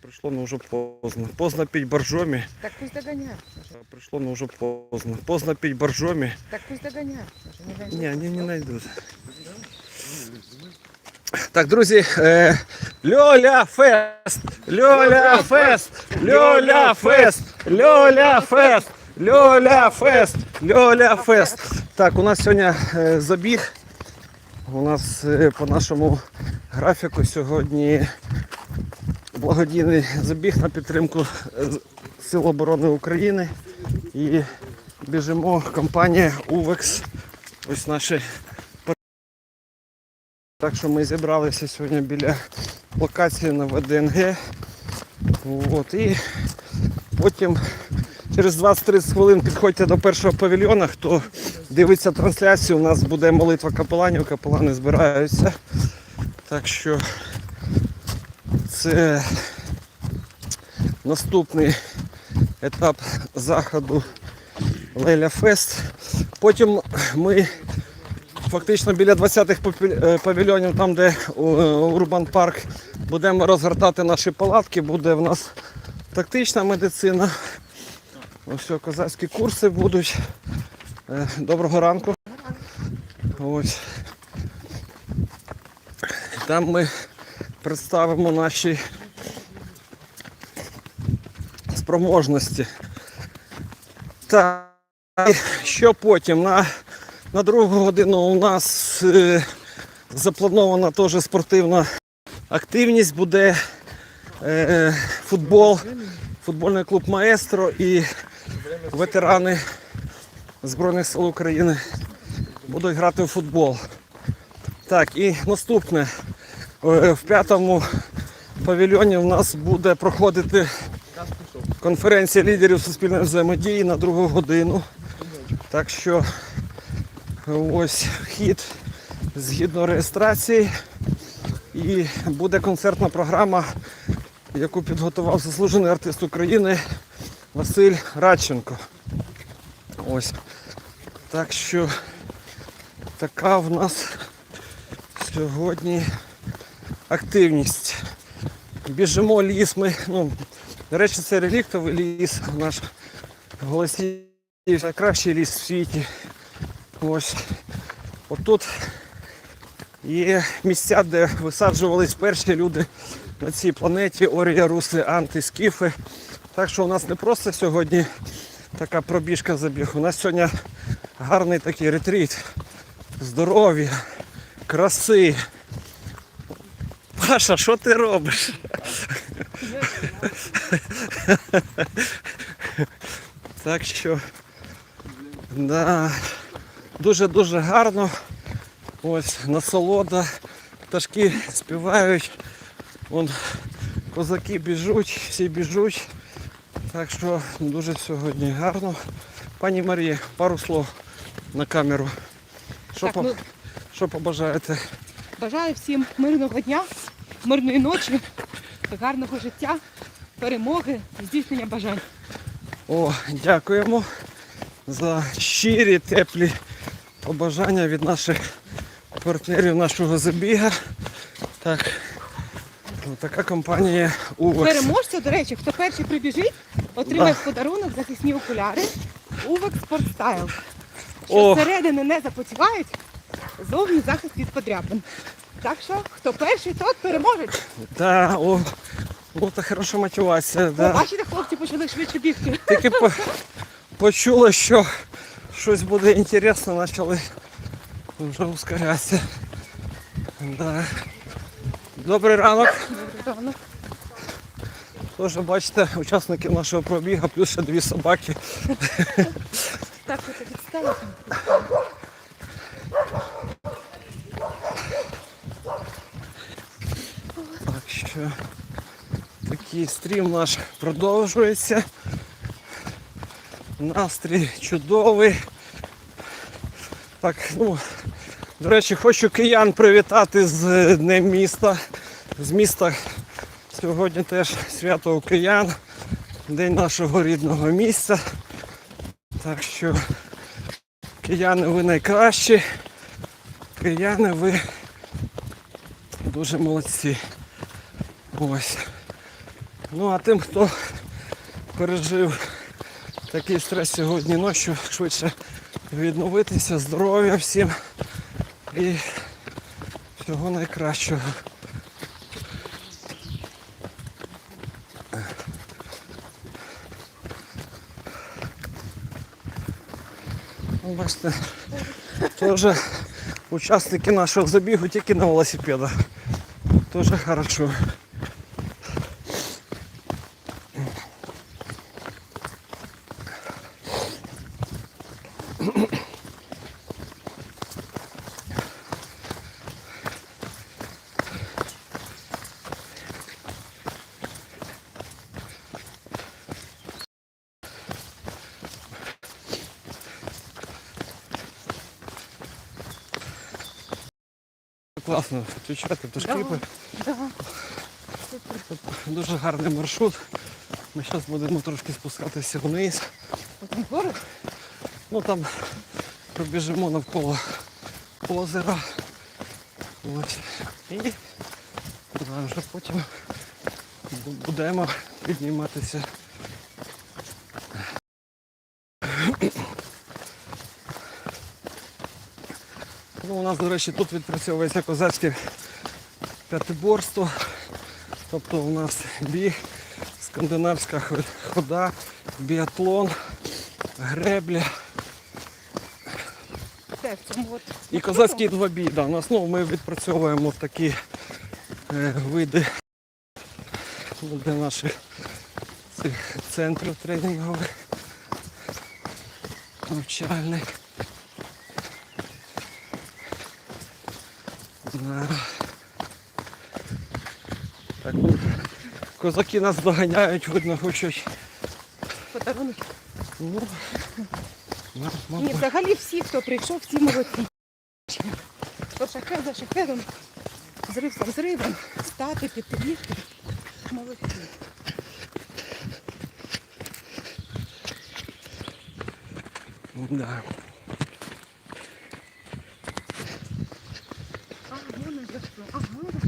Пришло, но уже поздно. Поздно пить боржоми. Так пусть догоняют. Пришло, но уже поздно. Поздно пить боржоми. Так пусть догоняют. Не дойдут. Не, они не найдут. Так, друзі, е, Льоля Фест! Льоля Фест! Льоля Фест! Льоля Фест! Льоля Фест! Льоля Фест! Так, у нас сьогодні е, забіг. У нас е, по нашому графіку сьогодні благодійний забіг на підтримку е, Сил оборони України. І біжимо компанія УВЕКС. Ось наші так що ми зібралися сьогодні біля локації на ВДНГ. От, і потім через 20-30 хвилин підходьте до першого павільйона. Хто дивиться трансляцію, у нас буде молитва капеланів, капелани збираються. Так що це наступний етап заходу Леля Фест. Потім ми фактично біля 20-х е, павільйонів, там де е, Урбан Парк, будемо розгортати наші палатки, буде в нас тактична медицина. Ось козацькі курси будуть. Е, Доброго ранку. Ось. Там ми представимо наші спроможності. Так, що потім? На на другу годину у нас е, запланована теж спортивна активність. Буде е, футбол, футбольний клуб Маестро і ветерани Збройних сил України будуть грати в футбол. Так, і наступне. Е, В п'ятому павільйоні у нас буде проходити конференція лідерів суспільної взаємодії на другу годину. Так що Ось вхід згідно реєстрації. І буде концертна програма, яку підготував заслужений артист України Василь Радченко. Ось. Так що така в нас сьогодні активність. Біжимо ліс. Ми, ну, до речі, це реліктовий ліс, наш голосів найкращий ліс в світі. Ось. Отут є місця, де висаджувались перші люди на цій планеті, орія, руси, антискіфи. Так що у нас не просто сьогодні така пробіжка забіг. У нас сьогодні гарний такий ретріт. Здоров'я, краси. Паша, що ти робиш? Так що, да, дуже-дуже гарно. Ось насолода. Пташки співають. Вон козаки біжуть, всі біжуть. Так що дуже сьогодні гарно. Пані Марія, пару слов на камеру. Що, Так, по- ну, що побажаєте? бажаю всім мирного дня, мирної ночі, гарного життя, перемоги, здійснення бажань. О, дякуємо за щирі, теплі побажання від наших партнерів нашого забіга. Так, ну, така компанія УВЕКС. Переможця, до речі, хто перший прибіжить, отримає в подарунок захисні окуляри Увек Спорт Стайл. Що О. зсередини не запотівають, зовні захист від подряпин. Так що, хто перший, тот переможець. Да, о, о, це хороша мотивація. О, бачите, хлопці почали швидше бігти. Тільки по, почули, що щось буде інтересно, почали вже ускорятися. Да. Добрий ранок. Рано. Тож бачите, учасники нашого пробігу, плюс ще дві собаки. Так, це відстало. Так що такий стрім наш продовжується. Настрій чудовий. Так, ну, до речі, хочу киян привітати з Днем міста. З міста сьогодні теж свято у киян, день нашого рідного місця. Так що кияни ви найкращі. Кияни ви дуже молодці. Ось. Ну а тим, хто пережив такий стрес сьогодні ночі, швидше відновитися, здоров'я всім і всього найкращого. Ну, Бачите, теж учасники нашого забігу тільки на велосипедах. Тоже хорошо. Класно, включати пташки. Да. Дуже гарний маршрут. Ми зараз будемо трошки спускатися вниз. Потім гори. Ну там пробіжимо навколо озера. Ось. І вже потім будемо підніматися. Ну, у нас, до речі, тут відпрацьовується козацьке п'ятиборство. Тобто у нас біг, скандинавська хода, біатлон, гребля. Цьому от. І козацький двобій. Да. На основу ми відпрацьовуємо такі е, види ну, для наших цих центрів тренінгових, навчальних. Да. Так, ну, козаки нас доганяють, видно, хочуть. Подарунок. Ну, Ні, взагалі всі, хто прийшов, всі молодці. То шахет за шахетом, зрив за зривом, стати, бігти. Молодці. Да. А, вон і за що. Ага.